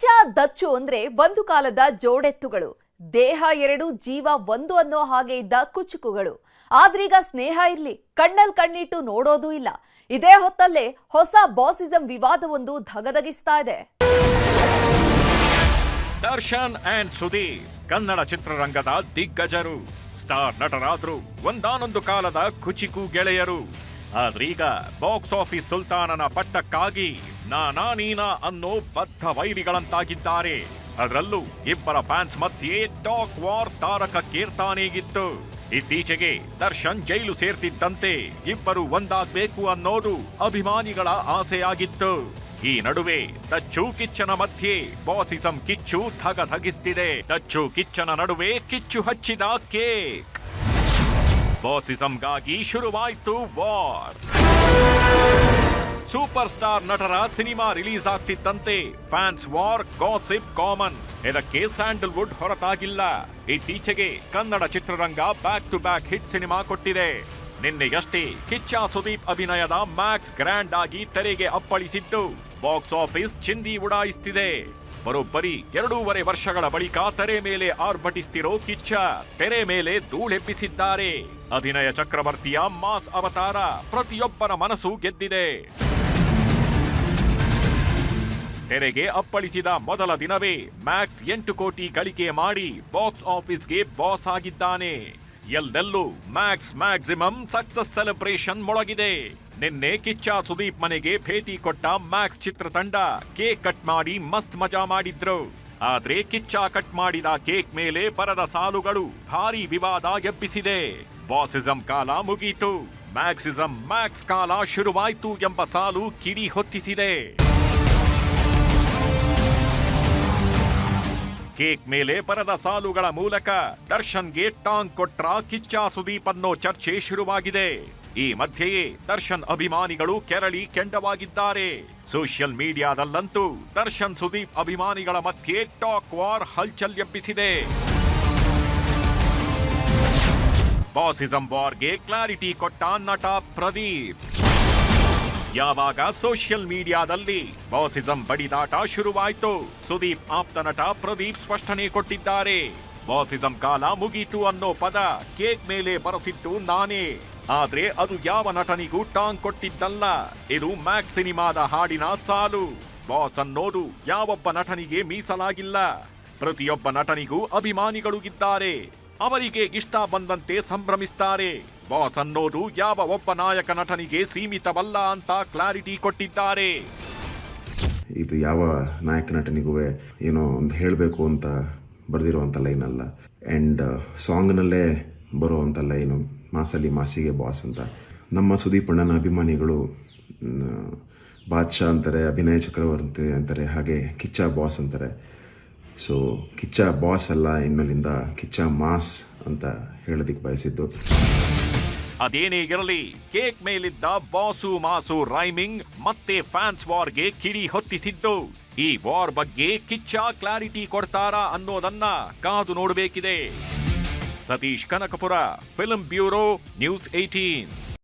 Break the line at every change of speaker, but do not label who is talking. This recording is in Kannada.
ಕಿಚ್ಚ ದಚ್ಚು ಅಂದ್ರೆ ಒಂದು ಕಾಲದ ಜೋಡೆತ್ತುಗಳು. ದೇಹ ಎರಡು, ಜೀವ ಒಂದು ಅನ್ನೋ ಹಾಗೆ ಇದ್ದ ಕುಚುಕುಗಳು. ಆದ್ರೀಗ ಸ್ನೇಹ ಇರ್ಲಿ, ಕಣ್ಣಲ್ ಕಣ್ಣಿಟ್ಟು ನೋಡೋದೂ ಇಲ್ಲ. ಇದೇ ಹೊತ್ತಲ್ಲೇ ಹೊಸ ಬಾಸಿಸಂ ವಿವಾದವೊಂದು ಧಗಧಗಿಸ್ತಾ ಇದೆ.
ದರ್ಶನ್ ಅಂಡ್ ಸುದೀಪ್ ಕನ್ನಡ ಚಿತ್ರರಂಗದ ದಿಗ್ಗಜರು. ಸ್ಟಾರ್ ನಟರಾದ್ರು ಒಂದಾನೊಂದು ಕಾಲದ ಕುಚಿಕು ಗೆಳೆಯರು. ಆದ್ರೀಗ ಬಾಕ್ಸ್ ಆಫೀಸ್ ಸುಲ್ತಾನನ ಪಟ್ಟಕ್ಕಾಗಿ ನಾನಾ ನೀನಾ ಅನ್ನೋ ಬದ್ಧ ವೈರಿಗಳಂತಾಗಿದ್ದಾರೆ. ಅದರಲ್ಲೂ ಇಬ್ಬರ ಫ್ಯಾನ್ಸ್ ಮಧ್ಯೆ ಟಾಕ್ ವಾರ್ ತಾರಕ ಕೀರ್ತಾನೇಗಿತ್ತು. ಇತ್ತೀಚೆಗೆ ದರ್ಶನ್ ಜೈಲು ಸೇರ್ತಿದ್ದಂತೆ ಇಬ್ಬರು ಒಂದಾಗ್ಬೇಕು ಅನ್ನೋದು ಅಭಿಮಾನಿಗಳ ಆಸೆಯಾಗಿತ್ತು. ಈ ನಡುವೆ ದಚ್ಚು ಕಿಚ್ಚನ ಮಧ್ಯೆ ಬಾಸಿಸಂ ಕಿಚ್ಚು ಧಗಧಗಿಸ್ತಿದೆ. ದಚ್ಚು ಕಿಚ್ಚನ ನಡುವೆ ಕಿಚ್ಚು ಹಚ್ಚಿದ ಕೇಕ್. ಬಾಸಿಸಂಗಾಗಿ ಶುರುವಾಯಿತು ವಾರ್. ಸೂಪರ್ ಸ್ಟಾರ್ ನಟರ ಸಿನಿಮಾ ರಿಲೀಸ್ ಆಗ್ತಿದ್ದಂತೆ ಫ್ಯಾನ್ಸ್ ವಾರ್, ಗಾಸಿಪ್, ಕಾಮನ್. ಇದಕ್ಕೆ ಸ್ಯಾಂಡಲ್ವುಡ್ ಹೊರತಾಗಿಲ್ಲ. ಇತ್ತೀಚೆಗೆ ಕನ್ನಡ ಚಿತ್ರರಂಗ back to back hit cinema ಕೊಟ್ಟಿದೆ. ನಿನ್ನೆಯಷ್ಟೇ ಕಿಚ್ಚ ಸುದೀಪ್ ಅಭಿನಯದ ಮ್ಯಾಕ್ಸ್ ಗ್ರ್ಯಾಂಡ್ ಆಗಿ ತೆರೆಗೆ ಅಪ್ಪಳಿಸಿದ್ದು. ಬಾಕ್ಸ್ ಆಫೀಸ್ ಚಿಂದಿ ಉಡಾಯಿಸ್ತಿದೆ. ಬರೋಬ್ಬರಿ ಎರಡೂವರೆ ವರ್ಷಗಳ ಬಳಿಕ ತೆರೆ ಮೇಲೆ ಆರ್ಭಟಿಸ್ತಿರೋ ಕಿಚ್ಚ, ತೆರೆ ಮೇಲೆ ಧೂಳೆಬ್ಬಿಸಿದ್ದಾರೆ. ಅಭಿನಯ ಚಕ್ರವರ್ತಿಯ ಮಾಸ್ ಅವತಾರ ಪ್ರತಿಯೊಬ್ಬರ ಮನಸ್ಸು ಗೆದ್ದಿದೆ. ತೆರೆಗೆ ಅಪ್ಪಳಿಸಿದ ಮೊದಲ ದಿನವೇ ಮ್ಯಾಕ್ಸ್ ಎಂಟು ಕೋಟಿ ಗಳಿಕೆ ಮಾಡಿ ಬಾಕ್ಸ್ ಆಫೀಸ್ಗೆ ಬಾಸ್ ಆಗಿದ್ದಾನೆ. ಎಲ್ಲೆಲ್ಲೂ ಮ್ಯಾಕ್ಸ್ ಮ್ಯಾಕ್ಸಿಮಮ್ ಸಕ್ಸಸ್ ಸೆಲೆಬ್ರೇಷನ್ ಮೊಳಗಿದೆ. ನಿನ್ನೆ ಕಿಚ್ಚ ಸುದೀಪ್ ಮನೆಗೆ ಭೇಟಿ ಕೊಟ್ಟ ಮ್ಯಾಕ್ಸ್ ಚಿತ್ರತಂಡ ಕೇಕ್ ಕಟ್ ಮಾಡಿ ಮಸ್ತ್ ಮಜಾ ಮಾಡಿದ್ರು. ಆದ್ರೆ ಕಿಚ್ಚ ಕಟ್ ಮಾಡಿದ ಕೇಕ್ ಮೇಲೆ ಬರದ ಸಾಲುಗಳು ಭಾರಿ ವಿವಾದ ಎಬ್ಬಿಸಿದೆ. ಬಾಸಿಸಂ ಕಾಲ ಮುಗೀತು. ಮ್ಯಾಕ್ಸಿಸಂ ಮ್ಯಾಕ್ಸ್ ಕಾಲ ಶುರುವಾಯ್ತು ಎಂಬ ಸಾಲು ಕಿಡಿ ಹೊತ್ತಿಸಿದೆ. ಕೇಕ್ ಮೇಲೆ ಪರದ ಸಾಲುಗಳ ಮೂಲಕ ದರ್ಶನ್ಗೆ ಟಾಂಗ್ ಕೊಟ್ರ ಕಿಚ್ಚ ಸುದೀಪ್ ಅನ್ನೋ ಚರ್ಚೆ ಶುರುವಾಗಿದೆ. ಈ ಮಧ್ಯೆಯೇ ದರ್ಶನ್ ಅಭಿಮಾನಿಗಳು ಕೆರಳಿ ಕೆಂಡವಾಗಿದ್ದಾರೆ. ಸೋಷಿಯಲ್ ಮೀಡಿಯಾದಲ್ಲಂತೂ ದರ್ಶನ್ ಸುದೀಪ್ ಅಭಿಮಾನಿಗಳ ಮಧ್ಯೆ ಟಾಕ್ ವಾರ್ ಹಲ್ಚಲ್ ಎಬ್ಬಿಸಿದೆ ಬಾಸಿಸಂ ವಾರ್ಗೆ ಕ್ಲಾರಿಟಿ ಕೊಟ್ಟ ನಟ ಪ್ರದೀಪ್. ಯಾವಾಗ ಸೋಷಿಯಲ್ ಮೀಡಿಯಾದಲ್ಲಿ ಬಾಸಿಸಂ ಬಡಿದಾಟ ಶುರುವಾಯಿತು? ಸುದೀಪ್ ಆಪ್ತ ನಟ ಪ್ರದೀಪ್ ಸ್ಪಷ್ಟನೆ ಕೊಟ್ಟಿದ್ದಾರೆ. ಬಾಸಿಸಂ ಕಾಲ ಮುಗೀತು ಅನ್ನೋ ಪದ ಕೇಕ್ ಮೇಲೆ ಬರಸಿಟ್ಟು ನಾನೇ. ಆದ್ರೆ ಅದು ಯಾವ ನಟನಿಗೂ ಟಾಂಗ್ ಕೊಟ್ಟಿದ್ದಲ್ಲ. ಇದು ಮ್ಯಾಕ್ಸ್ ಸಿನಿಮಾದ ಹಾಡಿನ ಸಾಲು. ಬಾಸ್ ಅನ್ನೋದು ಯಾವೊಬ್ಬ ನಟನಿಗೆ ಮೀಸಲಾಗಿಲ್ಲ. ಪ್ರತಿಯೊಬ್ಬ ನಟನಿಗೂ ಅಭಿಮಾನಿಗಳು ಇದ್ದಾರೆ. ಅವರಿಗೆ ಇಷ್ಟ ಬಂದಂತೆ ಸಂಭ್ರಮಿಸ್ತಾರೆ. ಬಾಸ್ ಅನ್ನೋದು ಯಾವ ಒಬ್ಬ ನಾಯಕ ನಟನಿಗೆ ಸೀಮಿತವಲ್ಲ ಅಂತ ಕ್ಲಾರಿಟಿ ಕೊಟ್ಟಿದ್ದಾರೆ.
ಇದು ಯಾವ ನಾಯಕ ನಟನಿಗೂ ಏನೋ ಒಂದು ಹೇಳಬೇಕು ಅಂತ ಬರೆದಿರುವಂಥ ಲೈನ್ ಅಲ್ಲ. ಆ್ಯಂಡ್ ಸಾಂಗ್ನಲ್ಲೇ ಬರುವಂಥ ಲೈನು ಮಾಸಲ್ಲಿ ಮಾಸಿಗೆ ಬಾಸ್ ಅಂತ. ನಮ್ಮ ಸುದೀಪ್ ಅಣ್ಣನ ಅಭಿಮಾನಿಗಳು ಬಾದ್ಶಾ ಅಂತಾರೆ, ಅಭಿನಯ ಚಕ್ರವರ್ತಿ ಅಂತಾರೆ, ಹಾಗೆ ಕಿಚ್ಚ ಬಾಸ್ ಅಂತಾರೆ. ಸೊ ಕಿಚ್ಚ ಬಾಸ್ ಅಲ್ಲ, ಇನ್ಮೇಲಿಂದ ಕಿಚ್ಚ ಮಾಸ್ ಅಂತ ಹೇಳೋದಕ್ಕೆ ಬಯಸಿದ್ದು.
ಅದೇನೇ ಇರಲಿ, ಕೇಕ್ ಮೇಲಿದ್ದ ಬಾಸು ಮಾಸು ರೈಮಿಂಗ್ ಮತ್ತೆ ಫ್ಯಾನ್ಸ್ ವಾರ್ಗೆ ಕಿಡಿ ಹೊತ್ತಿಸಿದ್ದು. ಈ ವಾರ್ ಬಗ್ಗೆ ಕಿಚ್ಚ ಕ್ಲಾರಿಟಿ ಕೊಡ್ತಾರಾ ಅನ್ನೋದನ್ನ ಕಾದು ನೋಡಬೇಕಿದೆ. Satish Kanakapura film bureau news eighteen